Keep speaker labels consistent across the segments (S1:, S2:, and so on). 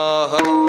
S1: Uh, -huh.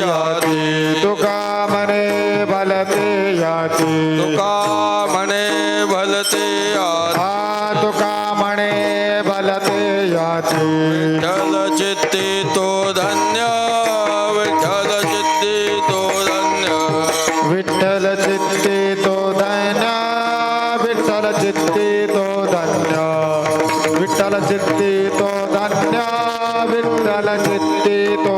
S1: याती तुका
S2: मने तुका मने भलते
S1: याती तुका मने
S2: भलते
S1: याती
S2: विठ्ठल चित्ते तो धन्य विठ्ठल चित्ती तो धन्या.
S1: विठ्ठल चित्ते तो धन्य विठ्ठल चित्ते तो धन्य. विठ्ठल चित्ते तो धन्य विठ्ठल चित्ते तो